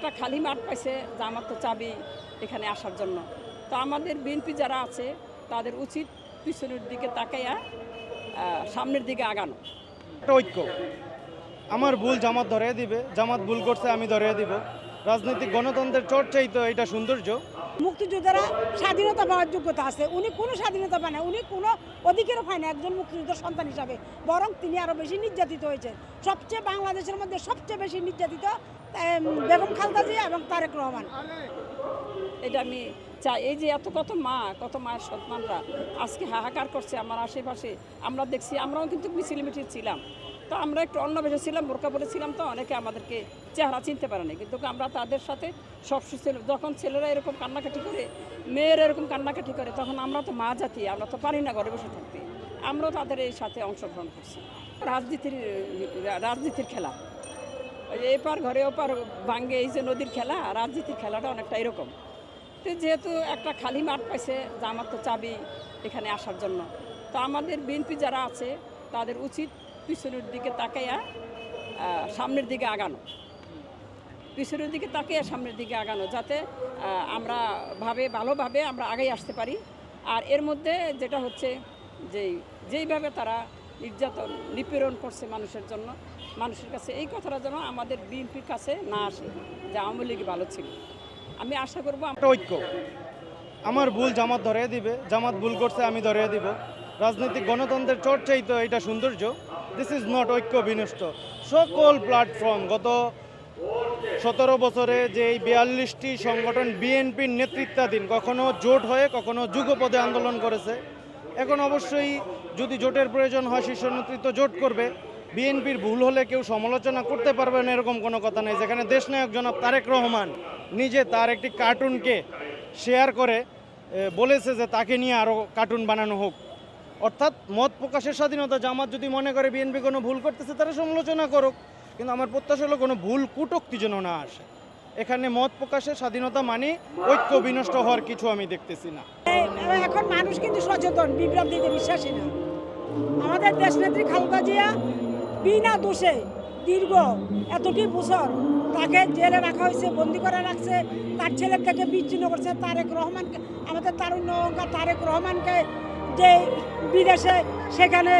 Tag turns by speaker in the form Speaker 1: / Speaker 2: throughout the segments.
Speaker 1: একটা খালি মাঠ পাইছে আমার তো চাবি এখানে আসার জন্য। তো আমাদের বিএনপি যারা আছে তাদের উচিত পিছনের দিকে তাকাইয়া সামনের দিকে আগানো।
Speaker 2: একটা ঐক্য। আমার ভুল জামাত ধরিয়ে দিবে জামাত ভুল করছে আমি ধরিয়ে দিব। রাজনৈতিক গণতন্ত্রের চর্চাই তো এটা সৌন্দর্য।
Speaker 3: মুক্তিযোদ্ধারা স্বাধীনতা পাওয়ার যোগ্যতা আছে। উনি কোনো স্বাধীনতা পায় না উনি কোনো অধিকারও পায় না একজন মুক্তিযোদ্ধার সন্তান হিসাবে। বরং তিনি আরও বেশি নির্যাতিত হয়েছেন। সবচেয়ে বাংলাদেশের মধ্যে সবচেয়ে বেশি নির্যাতিত বেগম খালদা জিয়া এবং তারেক রহমান।
Speaker 1: এটা আমি চাই। এই যে এত কত মা, কত মায়ের সন্তানরা আজকে হাহাকার করছে আমার আশেপাশে। আমরা দেখছি, আমরাও কিন্তু মিছিল মিছিল ছিলাম। তো আমরা একটু অন্য বেশে ছিলাম, বোরকা পরেছিলাম তো, অনেকে আমাদেরকে চেহারা চিনতে পারেনি কিন্তু আমরা তাদের সাথে সব সুস্থ- যখন ছেলেরা এরকম কান্নাকাটি করে, মেয়েরা এরকম কান্নাকাটি করে, তখন আমরা তো মা জাতি, আমরা তো পারি না ঘরে বসে থাকতে। আমরাও তাদের এই সাথে অংশগ্রহণ করছি। রাজনীতির রাজনীতির খেলা। এপার ঘরে ওপার ভাঙ্গে এই যে নদীর খেলা রাজনীতির খেলাটা অনেকটা এরকম। তো যেহেতু একটা খালি মাঠ পাইছে জামাত তো চাবি এখানে আসার জন্য। তো আমাদের বিএনপি যারা আছে, তাদের উচিত পিছনের দিকে তাকাইয়া সামনের দিকে আগানো। পিছনের দিকে তাকিয়ে সামনের দিকে আগানো, যাতে আমরা ভাবে, ভালোভাবে আমরা আগেই আসতে পারি। আর এর মধ্যে যেটা হচ্ছে যে যেইভাবে তারা নির্যাতন, নিপীড়ন করছে মানুষের জন্য। মানুষের কাছে এই কথাটা যেন আমাদের বিএনপির কাছে না আসে, যে আওয়ামী লীগ ভালো ছিল। আমি আশা করব
Speaker 2: ঐক্য। আমার ভুল জামাত ধরিয়ে দিবে, জামাত ভুল করছে আমি ধরিয়ে দিব। রাজনৈতিক গণতন্ত্রের চর্চাই তো এটা সৌন্দর্য। দিস ইজ নট ঐক্য বিনষ্ট। সকল প্ল্যাটফর্ম গত সতেরো বছরে যে এই বিয়াল্লিশটি সংগঠন বিএনপির নেতৃত্বাধীন, কখনো জোট হয়ে, কখনো যুগপদে আন্দোলন করেছে। এখন অবশ্যই যদি জোটের প্রয়োজন হয় শীর্ষ নেতৃত্ব জোট করবে, বিএনপির ভুল হলে কেউ সমালোচনা করতে পারবে না, এরকম কোনো কথা নেই। যেখানে দেশনায়ক জনাব তারেক রহমান নিজে তার একটি কার্টুনকে শেয়ার করে বলেছে যে তাকে নিয়ে আরও কার্টুন বানানো হোক। অর্থাৎ মত প্রকাশের স্বাধীনতা জামাত যদি মনে করে বিএনপি কোনো ভুল করতেছে, তারা সমালোচনা করুক। কিন্তু আমার প্রত্যাশা হলো কোনো ভুল কুটক্তি যেন না আসে। এখানে মত প্রকাশের স্বাধীনতা মানে ঐক্য বিনষ্ট হওয়ার কিছু আমি দেখতেছি না।
Speaker 3: এখন মানুষ কিন্তু সচেতন বিভ্রান্তিতে বিশ্বাসী না। আমাদের দেশনেত্রী খালেদা জিয়া বিনা দোষে দীর্ঘ এতটি বছর তাকে জেলে রাখা হয়েছে, বন্দি করে রাখছে, তার ছেলের থেকে বিচ্ছিন্ন করছে, তারেক রহমানকে, আমাদের তারুণ্য অহংকার তারেক রহমানকে যে বিদেশে সেখানে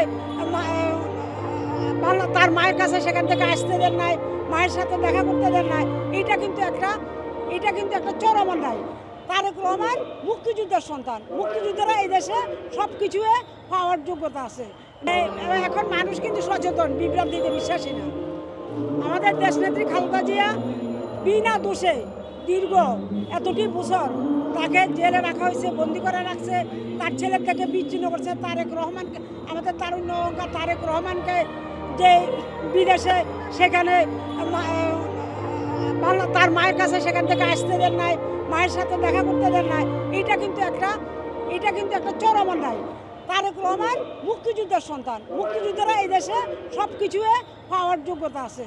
Speaker 3: তার মায়ের কাছে সেখান থেকে আসতে দেন নাই, মায়ের সাথে দেখা করতে দেন নাই, এটা কিন্তু একটা, এটা কিন্তু একটা চরম অন্যায়। তারেক রহমান মুক্তিযুদ্ধের সন্তান। মুক্তিযুদ্ধরা এই দেশে সব কিছুয়ে পাওয়ার যোগ্যতা আছে। এখন মানুষ কিন্তু সচেতন বিভ্রান্তিতে বিশ্বাসী না। আমাদের দেশ দেশনেত্রী খালেদা জিয়া বিনা দোষে দীর্ঘ এতটি বছর তাকে জেলে রাখা হয়েছে, বন্দি করে রাখছে। তার ছেলের থেকে বিচ্ছিন্ন করছে তারেক রহমানকে। আমাদের তারুণ্য তারেক রহমানকে যে বিদেশে সেখানে বাংলা তার মায়ের কাছে সেখান থেকে আসতে দেন নাই, মায়ের সাথে দেখা করতে দেন নাই। এটা কিন্তু একটা, এটা কিন্তু একটা চরম অন্যায় তারেক রহমান মুক্তিযুদ্ধের সন্তান। মুক্তিযুদ্ধরা এই দেশে সব কিছুয়ে পাওয়ার যোগ্যতা আছে।